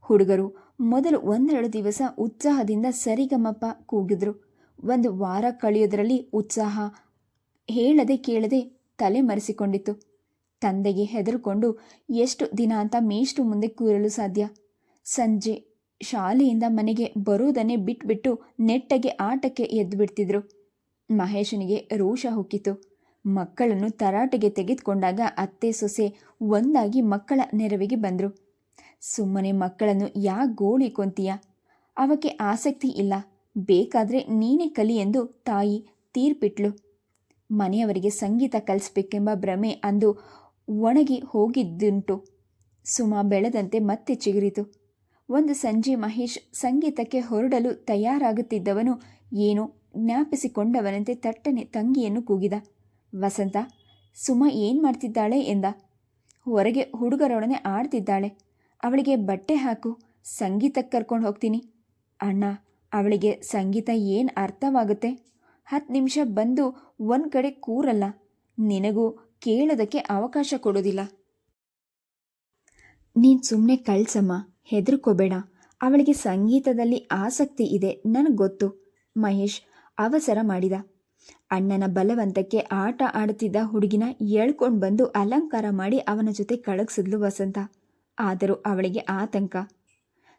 ಹುಡುಗರು ಮೊದಲು ಒಂದೆರಡು ದಿವಸ ಉತ್ಸಾಹದಿಂದ ಸರಿಗಮಪ ಕೂಗಿದ್ರು. ಒಂದು ವಾರ ಕಳೆಯೋದರಲ್ಲಿ ಉತ್ಸಾಹ ಹೇಳದೆ ಕೇಳದೆ ತಲೆ ಮರೆಸಿಕೊಂಡಿತ್ತು. ತಂದೆಗೆ ಹೆದರುಕೊಂಡು, ಎಷ್ಟು ದಿನ ಅಂತ ಮೇಷ್ಟು ಮುಂದೆ ಕೂರಲು ಸಾಧ್ಯ? ಸಂಜೆ ಶಾಲೆಯಿಂದ ಮನೆಗೆ ಬರುವುದನ್ನೇ ಬಿಟ್ಬಿಟ್ಟು ನೆಟ್ಟಗೆ ಆಟಕ್ಕೆ ಎದ್ದು ಬಿಡ್ತಿದ್ರು ಮಹೇಶನಿಗೆ ರೋಷ ಹುಕ್ಕಿತು ಮಕ್ಕಳನ್ನು ತರಾಟೆಗೆ ತೆಗೆದುಕೊಂಡಾಗ ಅತ್ತೆ ಸೊಸೆ ಒಂದಾಗಿ ಮಕ್ಕಳ ನೆರವಿಗೆ ಬಂದರು. ಸುಮ್ಮನೆ ಮಕ್ಕಳನ್ನು ಯಾ ಗೋಳಿಕೊಂತೀಯ ಅವಕ್ಕೆ ಆಸಕ್ತಿ ಇಲ್ಲ. ಬೇಕಾದರೆ ನೀನೇ ಕಲಿ ಎಂದು ತಾಯಿ ತೀರ್ಪಿಟ್ಲು. ಮನೆಯವರಿಗೆ ಸಂಗೀತ ಕಲಿಸ್ಬೇಕೆಂಬ ಭ್ರಮೆ ಅಂದು ಒಣಗಿ ಹೋಗಿದ್ದುಂಟು. ಸುಮ ಬೆಳೆದಂತೆ ಮತ್ತೆ ಚಿಗುರಿತು. ಒಂದು ಸಂಜೆ ಮಹೇಶ್ ಸಂಗೀತಕ್ಕೆ ಹೊರಡಲು ತಯಾರಾಗುತ್ತಿದ್ದವನು ಏನು ಜ್ಞಾಪಿಸಿಕೊಂಡವನಂತೆ ತಟ್ಟನೆ ತಂಗಿಯನ್ನು ಕೂಗಿದ. ವಸಂತ, ಸುಮ ಏನು ಮಾಡ್ತಿದ್ದಾಳೆ? ಎಂದ. ಹೊರಗೆ ಹುಡುಗರೊಡನೆ ಆಡ್ತಿದ್ದಾಳೆ. ಅವಳಿಗೆ ಬಟ್ಟೆ ಹಾಕು, ಸಂಗೀತಕ್ಕೆ ಕರ್ಕೊಂಡು ಹೋಗ್ತೀನಿ. ಅಣ್ಣ, ಅವಳಿಗೆ ಸಂಗೀತ ಏನು ಅರ್ಥವಾಗುತ್ತೆ? ಹತ್ತು ನಿಮಿಷ ಬಂದು ಒಂದು ಕಡೆ ಕೂರಲ್ಲ. ನಿನಗೂ ಕೇಳೋದಕ್ಕೆ ಅವಕಾಶ ಕೊಡೋದಿಲ್ಲ. ನೀನು ಸುಮ್ಮನೆ ಕಳ್ಸಮ್ಮ. ಹೆದರ್ಕೋಬೇಡ. ಅವಳಿಗೆ ಸಂಗೀತದಲ್ಲಿ ಆಸಕ್ತಿ ಇದೆ, ನನಗೆ ಗೊತ್ತು. ಮಹೇಶ್ ಅವಸರ ಮಾಡಿದ. ಅಣ್ಣನ ಬಲವಂತಕ್ಕೆ ಆಟ ಆಡುತ್ತಿದ್ದ ಹುಡುಗಿನ ಎಳ್ಕೊಂಡು ಬಂದು ಅಲಂಕಾರ ಮಾಡಿ ಅವನ ಜೊತೆ ಕಳಗಿಸಿದ್ಲು ವಸಂತ. ಆದರೂ ಅವಳಿಗೆ ಆತಂಕ.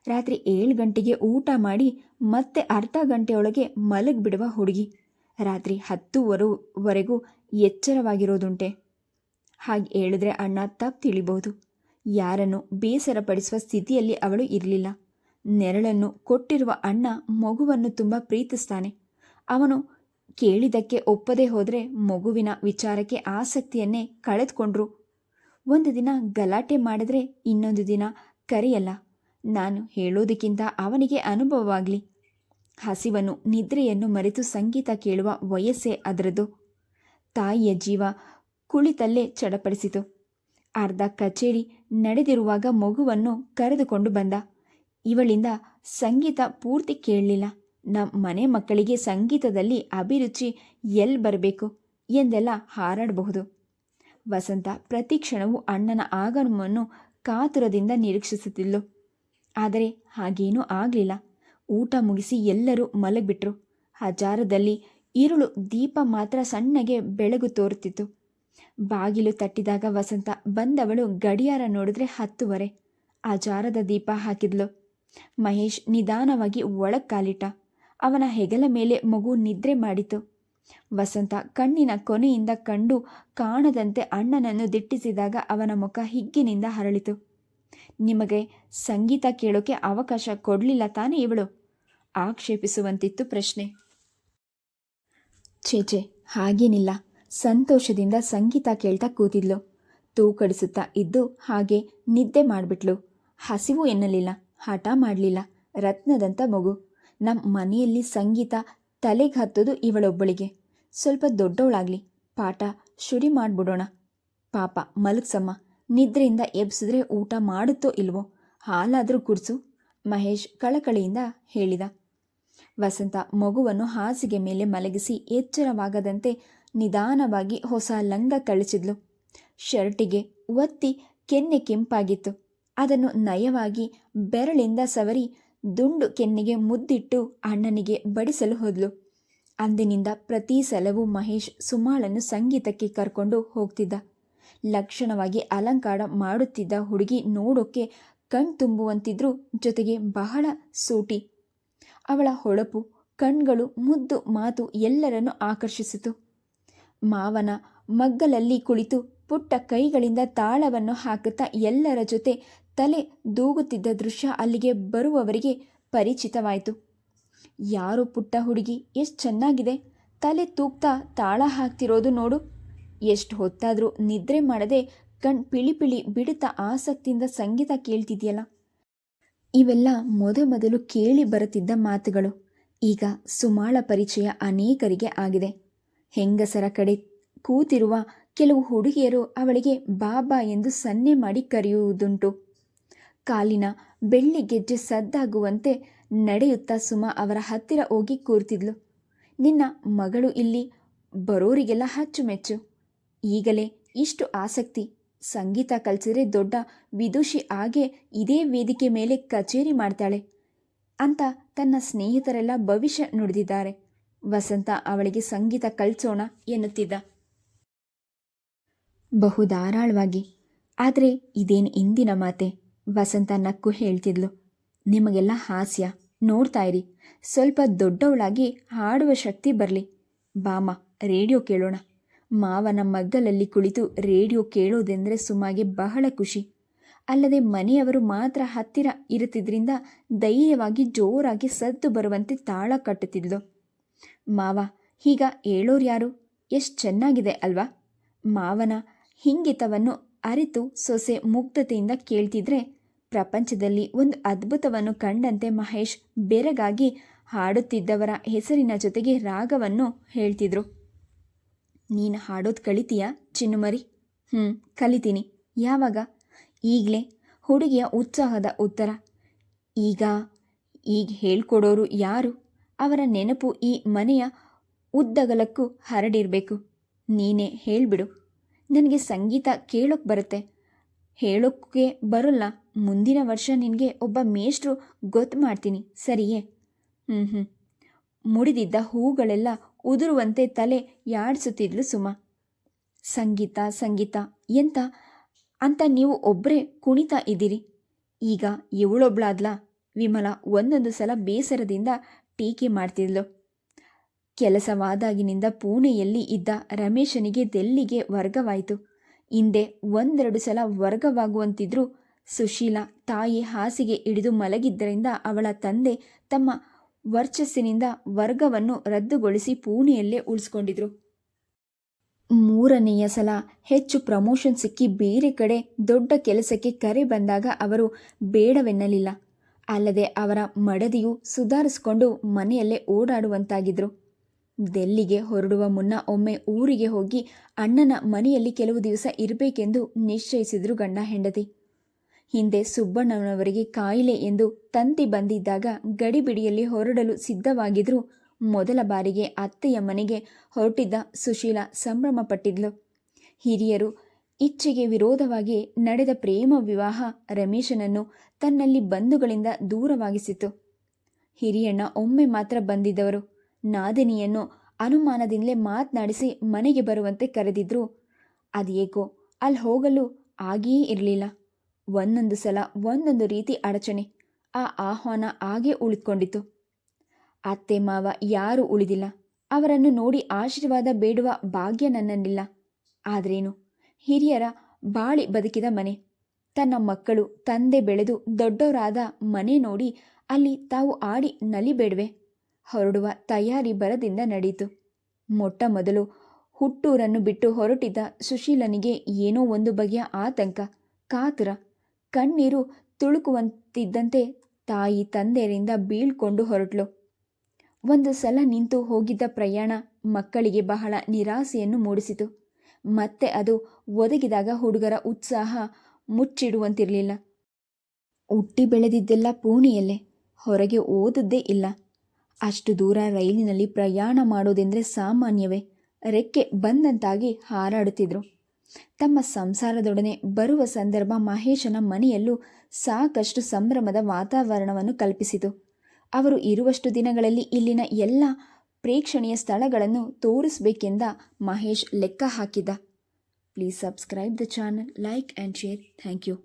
ರಾತ್ರಿ ಏಳು ಗಂಟೆಗೆ ಊಟ ಮಾಡಿ ಮತ್ತೆ ಅರ್ಧ ಗಂಟೆಯೊಳಗೆ ಮಲಗಿಬಿಡುವ ಹುಡುಗಿ. ರಾತ್ರಿ ಹತ್ತುವರೆವರೆಗೂ ಎಚ್ಚರವಾಗಿರೋದುಂಟೆ. ಹಾಗೆ ಹೇಳಿದ್ರೆ ಅಣ್ಣ ತಪ್ಪು ತಿಳಿಬಹುದು. ಯಾರನ್ನು ಬೇಸರಪಡಿಸುವ ಸ್ಥಿತಿಯಲ್ಲಿ ಅವಳು ಇರಲಿಲ್ಲ. ನೆರಳನ್ನು ಕೊಟ್ಟಿರುವ ಅಣ್ಣ ಮಗುವನ್ನು ತುಂಬ ಪ್ರೀತಿಸ್ತಾನೆ. ಅವನು ಕೇಳಿದಕ್ಕೆ ಒಪ್ಪದೆ ಹೋದರೆ ಮಗುವಿನ ವಿಚಾರಕ್ಕೆ ಆಸಕ್ತಿಯನ್ನೇ ಕಳೆದುಕೊಂಡ್ರು. ಒಂದು ದಿನ ಗಲಾಟೆ ಮಾಡಿದ್ರೆ ಇನ್ನೊಂದು ದಿನ ಕರೆಯಲ್ಲ. ನಾನು ಹೇಳೋದಕ್ಕಿಂತ ಅವನಿಗೆ ಅನುಭವವಾಗಲಿ. ಹಸಿವನ್ನು, ನಿದ್ರೆಯನ್ನು ಮರೆತು ಸಂಗೀತ ಕೇಳುವ ವಯಸ್ಸೇ ಅದರದು ತಾಯಿಯ ಜೀವ ಕುಳಿತಲ್ಲೇ ಚಡಪಡಿಸಿತು. ಅರ್ಧ ಕಚೇರಿ ನಡೆದಿರುವಾಗ ಮಗುವನ್ನು ಕರೆದುಕೊಂಡು ಬಂದ. ಇವಳಿಂದ ಸಂಗೀತ ಪೂರ್ತಿ ಕೇಳಲಿಲ್ಲ. ನಮ್ಮ ಮನೆ ಮಕ್ಕಳಿಗೆ ಸಂಗೀತದಲ್ಲಿ ಅಭಿರುಚಿ ಎಲ್ಲಿ ಬರಬೇಕು ಎಂದೆಲ್ಲ ಹಾರಾಡಬಹುದು. ವಸಂತ ಪ್ರತಿ ಕ್ಷಣವೂ ಅಣ್ಣನ ಆಗಮನವನ್ನು ಕಾತುರದಿಂದ ನಿರೀಕ್ಷಿಸುತ್ತಿದ್ಲು. ಆದರೆ ಹಾಗೇನೂ ಆಗಲಿಲ್ಲ. ಊಟ ಮುಗಿಸಿ ಎಲ್ಲರೂ ಮಲಗಿಬಿಟ್ರು. ಹಜಾರದಲ್ಲಿ ಇರುಳು ದೀಪ ಮಾತ್ರ ಸಣ್ಣಗೆ ಬೆಳಗು ತೋರುತ್ತಿತ್ತು. ಬಾಗಿಲು ತಟ್ಟಿದಾಗ ವಸಂತ ಬಂದವಳು ಗಡಿಯಾರ ನೋಡಿದ್ರೆ ಹತ್ತುವರೆ. ಆ ಜಾರದ ದೀಪ ಹಾಕಿದ್ಲು. ಮಹೇಶ್ ನಿಧಾನವಾಗಿ ಒಳಗ್ ಅವನ ಹೆಗಲ ಮೇಲೆ ಮಗು ನಿದ್ರೆ ಮಾಡಿತು. ವಸಂತ ಕಣ್ಣಿನ ಕೊನೆಯಿಂದ ಕಂಡು ಕಾಣದಂತೆ ಅಣ್ಣನನ್ನು ದಿಟ್ಟಿಸಿದಾಗ ಅವನ ಮುಖ ಹಿಗ್ಗಿನಿಂದ ಹರಳಿತು. ನಿಮಗೆ ಸಂಗೀತ ಕೇಳೋಕೆ ಅವಕಾಶ ಕೊಡಲಿಲ್ಲ ತಾನೇ ಇವಳು? ಆಕ್ಷೇಪಿಸುವಂತಿತ್ತು ಪ್ರಶ್ನೆ. ಚೇಚೆ ಹಾಗೇನಿಲ್ಲ. ಸಂತೋಷದಿಂದ ಸಂಗೀತ ಕೇಳ್ತಾ ಕೂತಿದ್ಲು. ತೂಕಡಿಸುತ್ತಾ ಇದ್ದು ಹಾಗೆ ನಿದ್ದೆ ಮಾಡಿಬಿಟ್ಲು. ಹಸಿವು ಎನ್ನಲಿಲ್ಲ, ಹಠ ಮಾಡಲಿಲ್ಲ. ರತ್ನದಂಥ ಮಗು. ನಮ್ಮ ಮನೆಯಲ್ಲಿ ಸಂಗೀತ ತಲೆಗೆ ಹತ್ತೋದು ಇವಳೊಬ್ಬಳಿಗೆ. ಸ್ವಲ್ಪ ದೊಡ್ಡವಳಾಗ್ಲಿ ಪಾಠ ಶುರಿ ಮಾಡಿಬಿಡೋಣ. ಪಾಪ, ಮಲಗ್ಸಮ್ಮ. ನಿದ್ರೆಯಿಂದ ಎಬ್ಸಿದ್ರೆ ಊಟ ಮಾಡುತ್ತೋ ಇಲ್ವೋ? ಹಾಲಾದರೂ ಕುಡಿಸು. ಮಹೇಶ್ ಕಳಕಳಿಯಿಂದ ಹೇಳಿದ. ವಸಂತ ಮಗುವನ್ನು ಹಾಸಿಗೆ ಮೇಲೆ ಮಲಗಿಸಿ ಎಚ್ಚರವಾಗದಂತೆ ನಿಧಾನವಾಗಿ ಹೊಸ ಲಂಗ ಕಳಿಸಿದ್ಲು. ಶರ್ಟಿಗೆ ಒತ್ತಿ ಕೆನ್ನೆ ಕೆಂಪಾಗಿತ್ತು. ಅದನ್ನು ನಯವಾಗಿ ಬೆರಳಿಂದ ಸವರಿ ದುಂಡು ಕೆನ್ನೆಗೆ ಮುದ್ದಿಟ್ಟು ಅಣ್ಣನಿಗೆ ಬಡಿಸಲು ಹೋದ್ಲು. ಅಂದಿನಿಂದ ಪ್ರತಿ ಸಲವೂ ಮಹೇಶ್ ಸುಮಾಳನ್ನು ಸಂಗೀತಕ್ಕೆ ಕರ್ಕೊಂಡು ಹೋಗ್ತಿದ್ದ. ಲಕ್ಷಣವಾಗಿ ಅಲಂಕಾರ ಮಾಡುತ್ತಿದ್ದ ಹುಡುಗಿ ನೋಡೋಕ್ಕೆ ಕಣ್ತುಂಬುವಂತಿದ್ರೂ ಜೊತೆಗೆ ಬಹಳ ಸೂಟಿ. ಅವಳ ಹೊಳಪು, ಕಣ್ಗಳು, ಮುದ್ದು ಮಾತು ಎಲ್ಲರನ್ನು ಆಕರ್ಷಿಸಿತು. ಮಾವನ ಮಗ್ಗಲಲ್ಲಿ ಕುಳಿತು ಪುಟ್ಟ ಕೈಗಳಿಂದ ತಾಳವನ್ನು ಹಾಕುತ್ತಾ ಎಲ್ಲರ ಜೊತೆ ತಲೆ ದೂಗುತ್ತಿದ್ದ ದೃಶ್ಯ ಅಲ್ಲಿಗೆ ಬರುವವರಿಗೆ ಪರಿಚಿತವಾಯಿತು. ಯಾರು ಪುಟ್ಟ ಹುಡುಗಿ? ಎಷ್ಟು ಚೆನ್ನಾಗಿದೆ. ತಲೆ ತೂಗ್ತಾ ತಾಳ ಹಾಕ್ತಿರೋದು ನೋಡು. ಎಷ್ಟು ಹೊತ್ತಾದರೂ ನಿದ್ರೆ ಮಾಡದೆ ಕಣ್ ಪಿಳಿ ಪಿಳಿ ಬಿಡುತ್ತಾ ಆಸಕ್ತಿಯಿಂದ ಸಂಗೀತ ಕೇಳ್ತಿದೆಯಲ್ಲ. ಇವೆಲ್ಲ ಮೊದಮೊದಲು ಕೇಳಿ ಬರುತ್ತಿದ್ದ ಮಾತುಗಳು. ಈಗ ಸುಮಾಳ ಪರಿಚಯ ಅನೇಕರಿಗೆ ಆಗಿದೆ. ಹೆಂಗಸರ ಕಡೆ ಕೂತಿರುವ ಕೆಲವು ಹುಡುಗಿಯರು ಅವಳಿಗೆ ಬಾಬಾ ಎಂದು ಸನ್ನೆ ಮಾಡಿ ಕರೆಯುವುದುಂಟು. ಕಾಲಿನ ಬೆಳ್ಳಿ ಗೆಜ್ಜೆ ಸದ್ದಾಗುವಂತೆ ನಡೆಯುತ್ತಾ ಸುಮ ಅವರ ಹತ್ತಿರ ಹೋಗಿ ಕೂರ್ತಿದ್ಲು. ನಿನ್ನ ಮಗಳು ಇಲ್ಲಿ ಬರೋರಿಗೆಲ್ಲ ಅಚ್ಚುಮೆಚ್ಚು ಈಗಲೇ ಇಷ್ಟು ಆಸಕ್ತಿ. ಸಂಗೀತ ಕಲಿಸಿದ್ರೆ ದೊಡ್ಡ ವಿದುಷಿ ಹಾಗೆ ಇದೇ ವೇದಿಕೆ ಮೇಲೆ ಕಚೇರಿ ಮಾಡ್ತಾಳೆ ಅಂತ ತನ್ನ ಸ್ನೇಹಿತರೆಲ್ಲ ಭವಿಷ್ಯ ನುಡಿದಿದ್ದಾರೆ. ವಸಂತ ಅವಳಿಗೆ ಸಂಗೀತ ಕಲಿಸೋಣ ಎನ್ನುತ್ತಿದ್ದ. ಬಹು ಧಾರಾಳವಾಗಿ. ಆದರೆ ಇದೇನು ಇಂದಿನ ಮಾತೆ? ವಸಂತ ನಕ್ಕು ಹೇಳ್ತಿದ್ಲು. ನಿಮಗೆಲ್ಲ ಹಾಸ್ಯ. ನೋಡ್ತಾ ಇರಿ. ಸ್ವಲ್ಪ ದೊಡ್ಡವಳಾಗಿ ಹಾಡುವ ಶಕ್ತಿ ಬರಲಿ. ಬಾಮ, ರೇಡಿಯೋ ಕೇಳೋಣ. ಮಾವನ ಮಗ್ಗಲಲ್ಲಿ ಕುಳಿತು ರೇಡಿಯೋ ಕೇಳೋದೆಂದರೆ ಸುಮಗೆ ಬಹಳ ಖುಷಿ. ಅಲ್ಲದೆ ಮನೆಯವರು ಮಾತ್ರ ಹತ್ತಿರ ಇರುತ್ತಿದ್ದರಿಂದ ಧೈರ್ಯವಾಗಿ ಜೋರಾಗಿ ಸದ್ದು ಬರುವಂತೆ ತಾಳ ಕಟ್ಟುತ್ತಿದ್ಲು. ಮಾವ ಈಗ ಹೇಳೋರ್ಯಾರು ಎಷ್ಟು ಚೆನ್ನಾಗಿದೆ ಅಲ್ವಾ? ಮಾವನ ಹಿಂಗಿತವನ್ನು ಅರಿತು ಸೊಸೆ ಮುಗ್ಧತೆಯಿಂದ ಕೇಳ್ತಿದ್ರೆ ಪ್ರಪಂಚದಲ್ಲಿ ಒಂದು ಅದ್ಭುತವನ್ನು ಕಂಡಂತೆ ಮಹೇಶ್ ಬೆರಗಾಗಿ ಹಾಡುತ್ತಿದ್ದವರ ಹೆಸರಿನ ಜೊತೆಗೆ ರಾಗವನ್ನು ಹೇಳ್ತಿದ್ರು. ನೀನು ಹಾಡೋದು ಕಲಿತೀಯಾ ಚಿನ್ನುಮರಿ? ಹ್ಞೂ ಕಲಿತೀನಿ. ಯಾವಾಗ? ಈಗಲೇ. ಹುಡುಗಿಯ ಉತ್ಸಾಹದ ಉತ್ತರ. ಈಗ ಈಗ ಹೇಳ್ಕೊಡೋರು ಯಾರು? ಅವರ ನೆನಪು ಈ ಮನೆಯ ಉದ್ದಗಲಕ್ಕೂ ಹರಡಿರಬೇಕು. ನೀನೇ ಹೇಳಿಬಿಡು. ನನಗೆ ಸಂಗೀತ ಕೇಳೋಕ್ಕೆ ಬರುತ್ತೆ. ಹೇಳೋಕ್ಕೆ ಬರೋಲ್ಲ. ಮುಂದಿನ ವರ್ಷ ನಿನಗೆ ಒಬ್ಬ ಮೇಷ್ಟ್ರು ಗೊತ್ತು ಮಾಡ್ತೀನಿ. ಸರಿಯೇ? ಹ್ಞೂ ಹ್ಞೂ ಮುಡಿದಿದ್ದ ಹೂಗಳೆಲ್ಲ ಉದುರುವಂತೆ ತಲೆ ಯಾಡಿಸುತ್ತಿದ್ಲು ಸುಮ. ಸಂಗೀತ ಸಂಗೀತ. ಎಂತ? ಅಂತ ನೀವು ಒಬ್ಬರೇ ಕುಣಿತಾ ಇದ್ದೀರಿ. ಈಗ ಇವಳೊಬ್ಳಾದ್ಲಾ? ವಿಮಲ ಒಂದೊಂದು ಸಲ ಬೇಸರದಿಂದ ಟೀಕೆ ಮಾಡ್ತಿದ್ಲು. ಕೆಲಸವಾದಾಗಿನಿಂದ ಪುಣೆಯಲ್ಲಿ ಇದ್ದ ರಮೇಶನಿಗೆ ದೆಲ್ಲಿಗೆ ವರ್ಗವಾಯಿತು. ಹಿಂದೆ ಒಂದೆರಡು ಸಲ ವರ್ಗವಾಗುವಂತಿದ್ರೂ ಸುಶೀಲ ತಾಯಿ ಹಾಸಿಗೆ ಹಿಡಿದು ಮಲಗಿದ್ದರಿಂದ ಅವಳ ತಂದೆ ತಮ್ಮ ವರ್ಚಸ್ಸಿನಿಂದ ವರ್ಗವನ್ನು ರದ್ದುಗೊಳಿಸಿ ಪುಣೆಯಲ್ಲೇ ಉಳಿಸ್ಕೊಂಡಿದ್ರು. ಮೂರನೆಯ ಸಲ ಹೆಚ್ಚು ಪ್ರಮೋಷನ್ ಸಿಕ್ಕಿ ಬೇರೆ ಕಡೆ ದೊಡ್ಡ ಕೆಲಸಕ್ಕೆ ಕರೆ ಬಂದಾಗ ಅವರು ಬೇಡವೆನ್ನಲಿಲ್ಲ. ಅಲ್ಲದೆ ಅವರ ಮಡದಿಯು ಸುಧಾರಿಸಿಕೊಂಡು ಮನೆಯಲ್ಲೇ ಓಡಾಡುವಂತಾಗಿದ್ರು. ದೆಲ್ಲಿಗೆ ಹೊರಡುವ ಮುನ್ನ ಒಮ್ಮೆ ಊರಿಗೆ ಹೋಗಿ ಅಣ್ಣನ ಮನೆಯಲ್ಲಿ ಕೆಲವು ದಿವಸ ಇರಬೇಕೆಂದು ನಿಶ್ಚಯಿಸಿದ್ರು ಗಂಡ ಹೆಂಡತಿ. ಹಿಂದೆ ಸುಬ್ಬಣ್ಣನವರಿಗೆ ಕಾಯಿಲೆ ಎಂದು ತಂತಿ ಬಂದಿದ್ದಾಗ ಗಡಿಬಿಡಿಯಲ್ಲಿ ಹೊರಡಲು ಸಿದ್ಧವಾಗಿದ್ರು ಮೊದಲ ಬಾರಿಗೆ ಅತ್ತೆಯ ಮನೆಗೆ ಹೊರಟಿದ್ದ ಸುಶೀಲ ಸಂಭ್ರಮಪಟ್ಟಿದ್ಲು. ಹಿರಿಯರು ಇಚ್ಛೆಗೆ ವಿರೋಧವಾಗಿ ನಡೆದ ಪ್ರೇಮ ವಿವಾಹ ರಮೇಶನನ್ನು ತನ್ನಲ್ಲಿ ಬಂಧುಗಳಿಂದ ದೂರವಾಗಿಸಿತು. ಹಿರಿಯಣ್ಣ ಒಮ್ಮೆ ಮಾತ್ರ ಬಂದಿದ್ದವರು. ನಾದಿನಿಯನ್ನು ಅನುಮಾನದಿಂದಲೇ ಮಾತನಾಡಿಸಿ ಮನೆಗೆ ಬರುವಂತೆ ಕರೆದಿದ್ರು. ಅದೇಕೋ ಅಲ್ಲಿ ಹೋಗಲು ಆಗಿಯೇ ಇರಲಿಲ್ಲ. ಒಂದೊಂದು ಸಲ ಒಂದೊಂದು ರೀತಿ ಅಡಚಣೆ. ಆ ಆಹ್ವಾನ ಹಾಗೇ ಉಳಿದುಕೊಂಡಿತು. ಅತ್ತೆ ಮಾವ ಯಾರೂ ಉಳಿದಿಲ್ಲ. ಅವರನ್ನು ನೋಡಿ ಆಶೀರ್ವಾದ ಬೇಡುವ ಭಾಗ್ಯ ನನ್ನನ್ನಿಲ್ಲ ಆದ್ರೇನು? ಹಿರಿಯರ ಬಾಳಿ ಬದುಕಿದ ಮನೆ. ತನ್ನ ಮಕ್ಕಳು, ತಂದೆ ಬೆಳೆದು ದೊಡ್ಡವರಾದ ಮನೆ ನೋಡಿ ಅಲ್ಲಿ ತಾವು ಆಡಿ ನಲಿಬೇಡ್ವೆ. ಹೊರಡುವ ತಯಾರಿ ಬರದಿಂದ ನಡೆಯಿತು. ಮೊಟ್ಟ ಮೊದಲು ಹುಟ್ಟೂರನ್ನು ಬಿಟ್ಟು ಹೊರಟಿದ್ದ ಸುಶೀಲನಿಗೆ ಏನೋ ಒಂದು ಬಗೆಯ ಆತಂಕ, ಕಾತುರ. ಕಣ್ಣೀರು ತುಳುಕುವಂತಿದ್ದಂತೆ ತಾಯಿ ತಂದೆಯರಿಂದ ಬೀಳ್ಕೊಂಡು ಹೊರಟ್ಲು. ಒಂದು ಸಲ ನಿಂತು ಹೋಗಿದ್ದ ಪ್ರಯಾಣ ಮಕ್ಕಳಿಗೆ ಬಹಳ ನಿರಾಸೆಯನ್ನು ಮೂಡಿಸಿತು. ಮತ್ತೆ ಅದು ಒದಗಿದಾಗ ಹುಡುಗರ ಉತ್ಸಾಹ ಮುಚ್ಚಿಡುವಂತಿರಲಿಲ್ಲ. ಹುಟ್ಟಿ ಬೆಳೆದಿದ್ದೆಲ್ಲ ಪೂಣೆಯಲ್ಲೇ ಹೊರಗೆ ಓದದ್ದೇ ಇಲ್ಲ. ಅಷ್ಟು ದೂರ ರೈಲಿನಲ್ಲಿ ಪ್ರಯಾಣ ಮಾಡೋದೆಂದರೆ ಸಾಮಾನ್ಯವೇ, ರೆಕ್ಕೆ ಬಂದಂತಾಗಿ ಹಾರಾಡುತ್ತಿದ್ರು. ತಮ್ಮ ಸಂಸಾರದೊಡನೆ ಬರುವ ಸಂದರ್ಭ ಮಹೇಶನ ಮನೆಯಲ್ಲೂ ಸಾಕಷ್ಟು ಸಂಭ್ರಮದ ವಾತಾವರಣವನ್ನು ಕಲ್ಪಿಸಿತು. ಅವರು ಇರುವಷ್ಟು ದಿನಗಳಲ್ಲಿ ಇಲ್ಲಿನ ಎಲ್ಲ ಪ್ರೇಕ್ಷಣೀಯ ಸ್ಥಳಗಳನ್ನು ತೋರಿಸಬೇಕೆಂದ ಮಹೇಶ್ ಲೆಕ್ಕ ಹಾಕಿದ. Please subscribe the channel like and share thank you